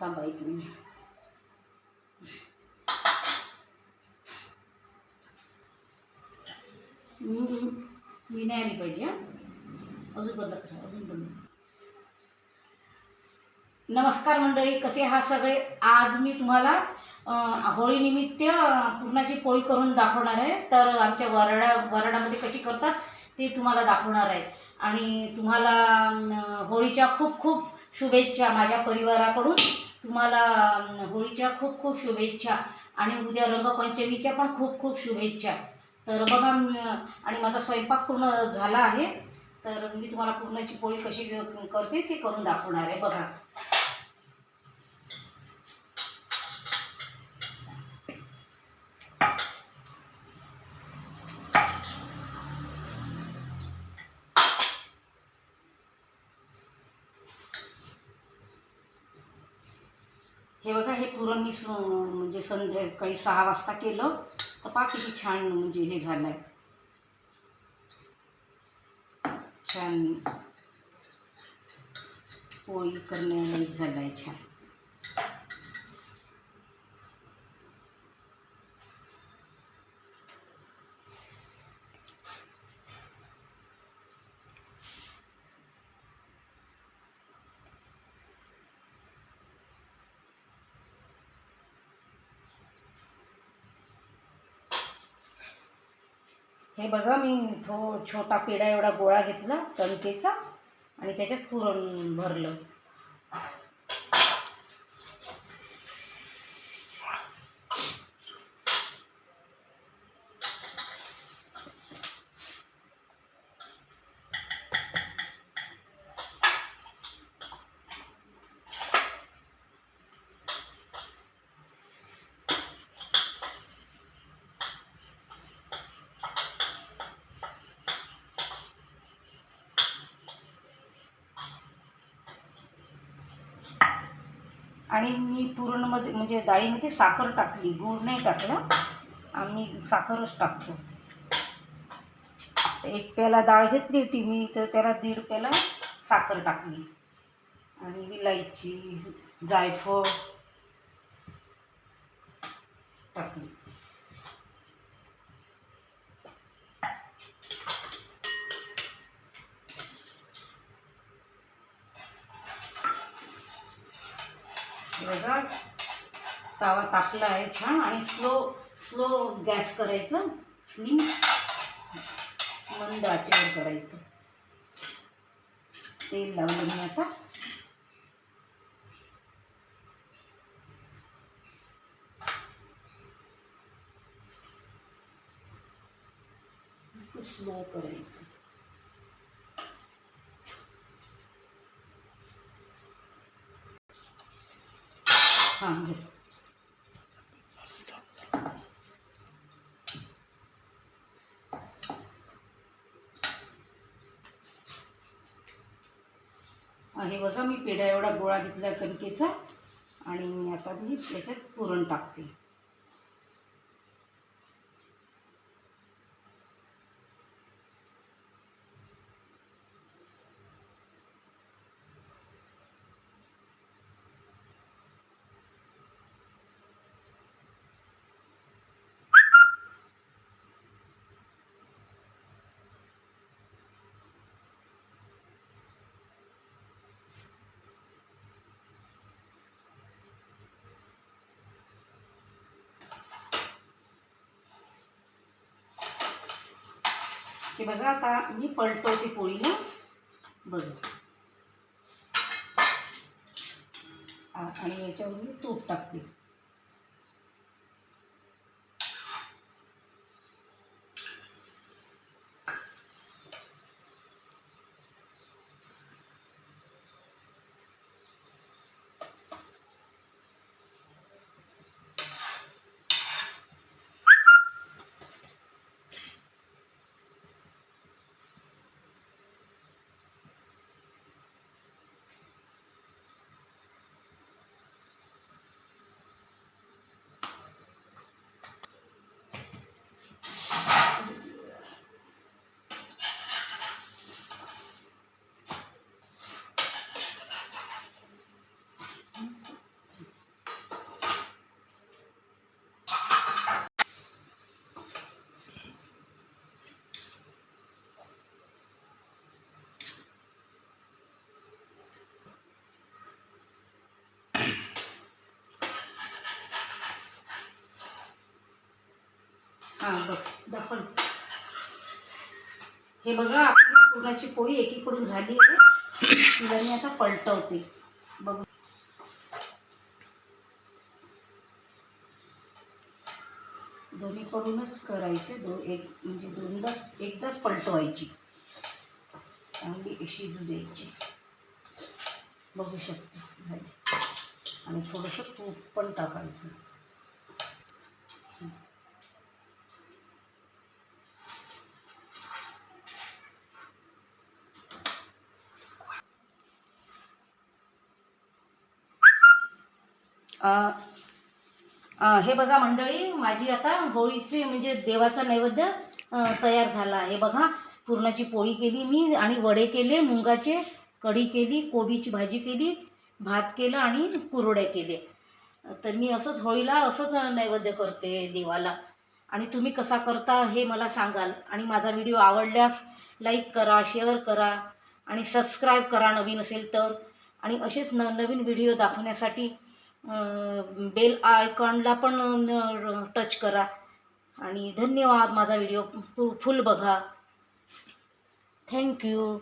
थांबा एक मिनिट. मी नाही आली पाहिजे हां? अजून बंद करा अजून बंद. नमस्कार मंडळी कसे हा सगळे? आज मी तुम्हाला होळीनिमित्त पुरणाची पोळी करून दाखवणार आहे. तर आमच्या वरडा वरडामध्ये कशी करतात ते तुम्हाला दाखवणार आहे. आणि तुम्हाला होळीच्या खूप खूप शुभेच्छा माझ्या परिवाराकडून. तुम्हाला होळीच्या खूप खूप शुभेच्छा आणि उद्या रंगपंचमीच्या पण खूप खूप शुभेच्छा. तर बघा आणि माझा स्वयंपाक पूर्ण झाला आहे. तर मी तुम्हाला पूर्णची पोळी कशी करते ते करून दाखवणार आहे. बघा. हे बघा हे पुरण मी म्हणजे संध्याकाळी सहा वाजता केलं. तर पा किती छान म्हणजे हे झालं आहे छान पोळी करणे झालं आहे छान. हे बघा मी थो छोटा पेढा एवढा गोळा घेतला कणकेचा आणि त्याच्यात पुरण भरलं. आणि मी पुरणमध्ये म्हणजे डाळीमध्ये साखर टाकली गूळ नाही टाकला. आम्ही साखरच टाकतो. एक प्याला डाळ घेतली होती मी तर त्याला दीड प्याला साखर टाकली. आणि विलायची जायफळ बघा तवा तापला आहे छान आणि स्लो स्लो गॅस करायचं. स्लिम मंद आचेवर करायचं. तेल लावलं मी आता स्लो करायचं हां घे हे बघा मी पेढा एवढा गोळा घेतला कणकेचा आणि आता मी त्याच्यात पुरण टाकते. हे बघा आता मी पलटवते पोळीला बघा. आणि याच्यावर मी तूप टाकते. हां बघ दाखव हे बघा आपली पुरणाची पोळी एकीकडून झाली आहे. तिला मी आता पलटवते. बघ. दोन्हीकडूनच करायचे दो एक म्हणजे दोनदाच एकदाच पलटवायची. चांगली शिजू द्यायची. बघू शकते झाली. आणि थोडंसं तूप पण टाकायचं. हे बघा मंडळी माझी आता होळीची म्हणजे देवाचा नैवेद्य तयार झाला आहे बघा. पुरणाची पोळी केली मी आणि वडे केले मुंगाचे कढी केली कोबीची भाजी केली भात केलं आणि कुरड्या केले. तर मी असंच होळीला असंच नैवेद्य करते देवाला. आणि तुम्ही कसा करता हे मला सांगाल. आणि माझा व्हिडिओ आवडल्यास लाईक करा शेअर करा आणि सबस्क्राईब करा नवीन असेल तर. आणि असेच न नवीन व्हिडिओ दाखवण्यासाठी बेल आयकॉनला पण टच करा. आणि धन्यवाद माझा व्हिडिओ फुल बघा. थँक्यू